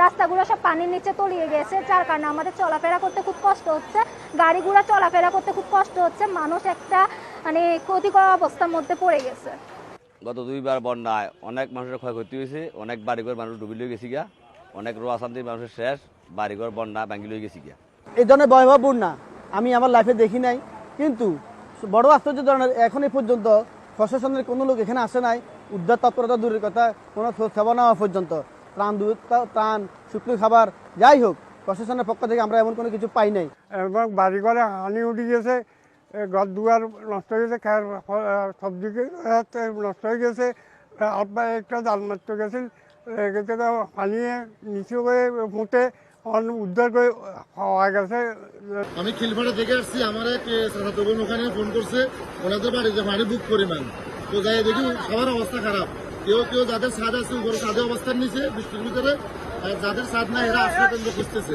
রাস্তাগুলো সব পানির নিচে তলিয়ে গেছে যার কারণে আমাদের চলাফেরা করতে খুব কষ্ট হচ্ছে। গাড়িগুলো চলাফেরা করতে খুব কষ্ট হচ্ছে মানুষ একটা মানে ক্ষতিকর অবস্থার মধ্যে পড়ে গেছে। গত দুইবার বন্যায় অনেক মানুষের ক্ষয়ক্ষতি হয়েছে অনেক বাড়িঘর মানুষ ডুবি লয়ে গেছি গিয়া অনেক রোয়া শান্তি মানুষের শেষ বাড়িঘর বন্যা ভাঙ্গি লয়ে গেছি গিয়া। এই ধরনের ভয়াবহ বন্যা আমি আমার লাইফে দেখি নাই কিন্তু বড় আশ্চর্য ধরনের এখন এই পর্যন্ত প্রশাসনের কোনো লোক এখানে আসে নাই উদ্ধার তৎপরতা দূরের কথা কোনো খোঁজ খবর নেওয়া পর্যন্ত। ত্রাণ দূর ত্রাণ শুকনো খাবার যাই হোক প্রশাসনের পক্ষ থেকে আমরা এমন কোনো কিছু পাই নাই। এবং বাড়ি ঘরে হানি উঠে গেছে ঘর দুয়ার নষ্ট হয়ে গেছে খায়ের সবজি নষ্ট হয়ে গেছে আপনার একটা জাল মারতে গেছিল এক্ষেত্রে পানি নিচু হয়ে মুটে উদ্ধার করে হওয়া গেছে। আমি খিলফাটা দেখে আসছি আমার এক ওখানে ফোন করছে ওনাদের বাড়িতে পানি বুক পরিমাণ তো যাই দেখি সবার অবস্থা খারাপ। কেউ কেউ যাদের ছাদ আছে উপরে ছাদে অবস্থান নিছে, বৃষ্টির ভিতরে, আর যাদের ছাদ নাই, এরা আশ্রয় কেন্দ্র খুঁজতেছে।